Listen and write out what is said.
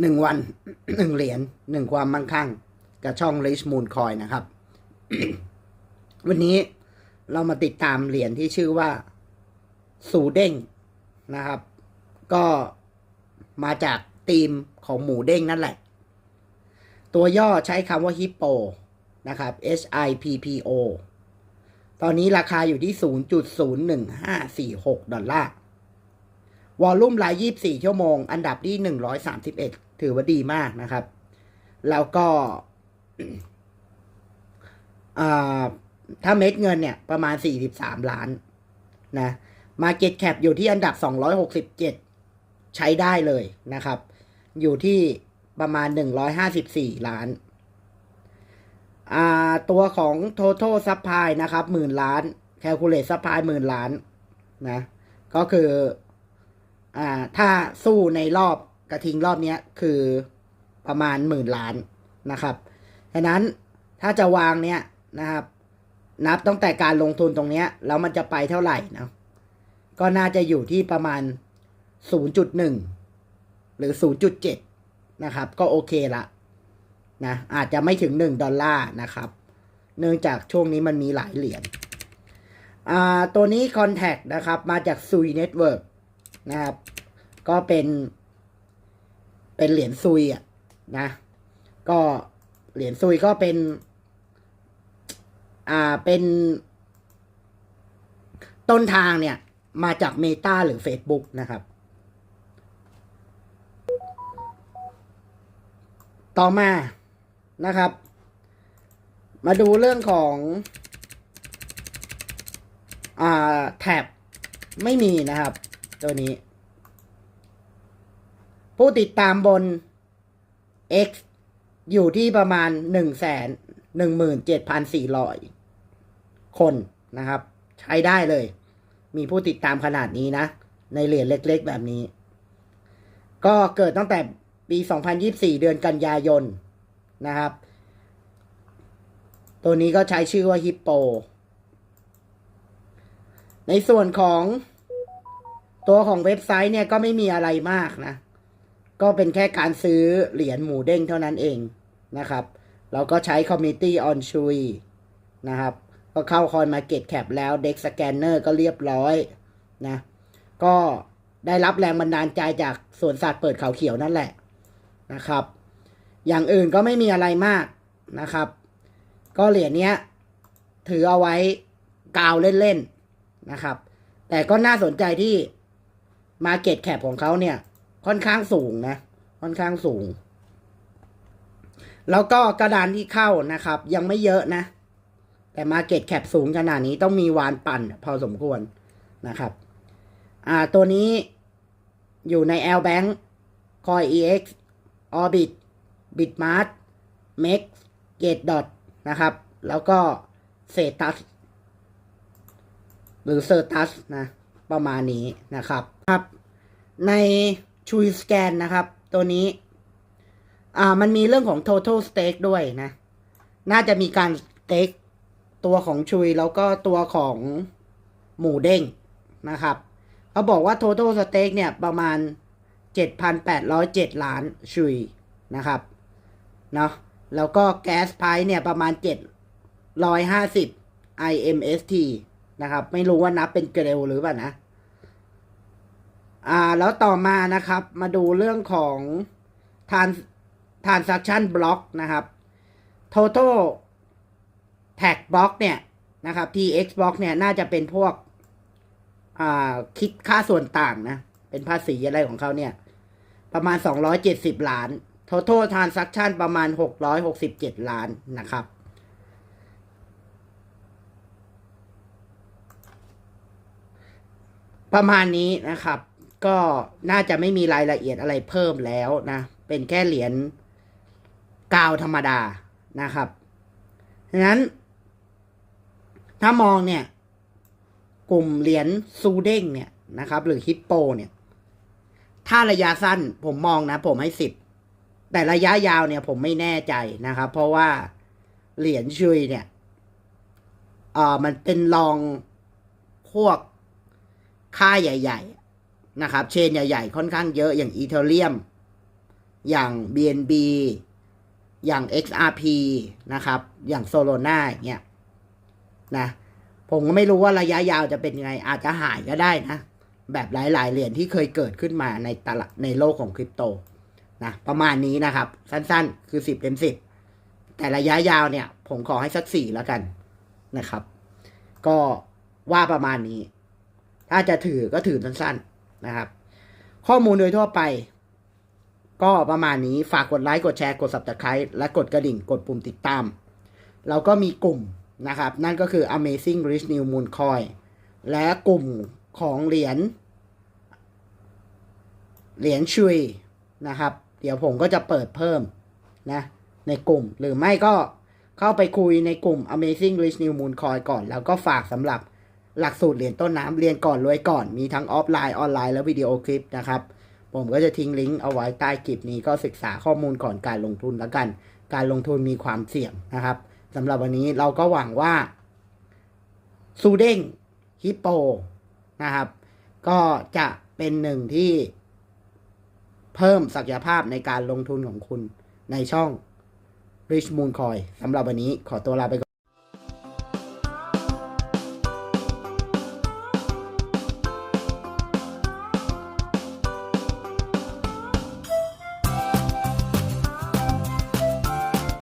หนึ่งวันหนึ่งเหรียญหนึ่งความมั่งคั่ง กับช่อง Rich Moon Coin นะครับ วันนี้เรามาติดตามเหรียญที่ชื่อว่า สูเด้งนะครับ ก็มาจากธีมของหมูเด้งนั่นแหละ ตัวย่อใช้คำว่าฮิปโปนะครับ H I P P O ตอนนี้ราคาอยู่ที่ 0.01546 ดอลลาร์วอลลุ่มราย 24 ชั่วโมง อันดับที่ 131 ถือว่าดีมากนะครับ แล้วก็ถ้าเม็ดเงินเนี่ยประมาณ 43 ล้านนะ Market Cap อยู่ที่อันดับ 267 ใช้ได้เลยนะครับ อยู่ที่ประมาณ 154 ล้านอ่าตัวของ total supply นะครับหมื่นล้าน calculate supply หมื่นล้านนะ ก็คืออถ้าสู้ในรอบ กระทิงรอบนี้คือประมาณหมื่นล้านนะครับฉะนั้นถ้าจะวางเนี้ยนะครับนับตั้งแต่การลงทุนตรงนี้แล้วมันจะไปเท่าไหร่นะก็น่าจะอยู่ที่ประมาณ 0.1 หรือ 0.7 นะครับ ก็โอเคละนะอาจจะไม่ถึง 1 ดอลลาร์นะครับ เนื่องจากช่วงนี้มันมีหลายเหรียญอ่าตัวนี้ Contact นะครับ มาจาก Sui Network นะครับ ก็เป็น เป็นเหรียญซุยอะนะ ก็เหรียญซุยก็เป็น อ่าเป็น ต้นทางเนี่ย มาจากเมตาหรือ Facebook นะครับ ต่อมานะครับ มาดูเรื่องของอ่าแท็บไม่มีนะครับ ตัวนี้ ผู้ติดตามบน X อยู่ที่ประมาณหนึ่งแสนหนึ่งหมื่นเจ็ดพันสี่ร้อยคนนะครับ ใช้ได้เลย มีผู้ติดตามขนาดนี้นะ ในเหรียญเล็กๆแบบนี้ ก็เกิดตั้งแต่ปี2024เดือนกันยายนนะครับ ตัวนี้ก็ใช้ชื่อว่าฮิปโป ในส่วนของตัวของเว็บไซต์เนี่ยก็ไม่มีอะไรมากนะ ก็เป็นแค่การซื้อเหรียญหมูเด้งเท่านั้นเองนะครับเราก็ใช้ Community on Chui นะครับ ก็เข้าคอยมาเก็ตแคปแล้ว Deck Scanner ก็เรียบร้อยนะก็ได้รับแรงบันดาลใจจากสวนสัตว์เปิดเขาเขียวนั่นแหละนะครับ อย่างอื่นก็ไม่มีอะไรมากนะครับ ก็เหรียญเนี้ยถือเอาไว้กาวเล่นๆนะครับ แต่ก็น่าสนใจที่ Market Cap ของเขาเนี่ย ค่อนข้างสูงนะ ค่อนข้างสูง แล้วก็กระดานที่เข้านะครับ ยังไม่เยอะนะ แต่ Market Cap สูงขนาดนี้ต้องมีวานปั่นพอสมควรนะครับ อ่าตัวนี้อยู่ใน L Bank Coin EX Orbit Bitmart Mex Gate Dot นะครับ แล้วก็เซตัสหรือเซอร์ตัสนะ ประมาณนี้นะครับครับ ใน ชุยสแกนนะครับ ตัวนี้ อ่า มันมีเรื่องของ total stake ด้วยนะ น่าจะมีการ stake ตัวของชุยแล้วก็ตัวของหมูเด้งนะครับเขาบอกว่า total stake เนี่ยประมาณ 7,807 ล้านชุยนะครับ เนาะแล้วก็แก๊สไพเนี่ยประมาณ 750 IMST นะครับ ไม่รู้ว่านับเป็นเกลหรือเปล่านะ อ่าแล้วต่อมานะครับมาดูเรื่องของทาน transaction block นะครับ total tag block เนี่ยนะครับ tx block เนี่ยน่าจะเป็นพวกอ่าคิดค่าส่วนต่างนะ เป็นภาษีอะไรของเขาเนี่ย ประมาณ 270 ล้าน total transaction ประมาณ 667 ล้านนะครับประมาณนี้นะครับ ก็น่าจะไม่มีรายละเอียดอะไรเพิ่มแล้วนะ เป็นแค่เหรียญกาวธรรมดานะครับฉะนั้น ถ้ามองเนี่ย กลุ่มเหรียญซูเด้งเนี่ยนะครับ หรือฮิปโปเนี่ย ถ้าระยะสั้นผมมองนะ ผมให้สิบแต่ระยะยาวเนี่ยผมไม่แน่ใจนะครับ เพราะว่าเหรียญชุยเนี่ยเออมันเป็นรองพวกค่าใหญ่ ๆ นะครับเชนใหญ่ๆ ค่อนข้างเยอะอย่างอีเทเรียมอย่าง BNB อย่าง XRP นะครับ อย่าง Solana อย่างเงี้ยนะผมก็ไม่รู้ว่าระยะยาวจะเป็นยังไง อาจจะหายก็ได้นะ แบบหลาย ๆ เหรียญที่เคยเกิดขึ้นมาในตลาดในโลกของคริปโตนะประมาณนี้นะครับ สั้นๆ คือ 10เต็ม10 แต่ระยะยาวเนี่ย ผมขอให้สักสี่แล้วกันนะครับ ก็ว่าประมาณนี้ ถ้าจะถือก็ถือสั้นๆ นะครับ ข้อมูลโดยทั่วไป ก็ประมาณนี้ฝากกดไลค์กดแชร์กด subscribe และกดกระดิ่งกดปุ่มติดตาม เราก็มีกลุ่มนะครับ นั่นก็คือ Amazing Rich New Moon Coin และกลุ่มของเหรียญเหรียญชุยนะครับ เดี๋ยวผมก็จะเปิดเพิ่มนะในกลุ่มหรือไม่ก็เข้าไปคุยในกลุ่ม Amazing Rich New Moon Coin ก่อน แล้วก็ฝากสำหรับ หลักสูตรเหรียญต้นน้ำเรียนก่อนรวยก่อน มีทั้งออฟไลน์ออนไลน์และวิดีโอคลิปนะครับ ผมก็จะทิ้งลิงก์เอาไว้ใต้คลิปนี้ก็ศึกษาข้อมูลก่อนการลงทุนแล้วกัน การลงทุนมีความเสี่ยงนะครับสำหรับวันนี้เราก็หวังว่าซูเด้งฮิปโปนะครับ ก็จะเป็นหนึ่งที่เพิ่มศักยภาพในการลงทุนของคุณในช่อง Rich Moon Coin สำหรับวันนี้ขอตัวลาไปก่อน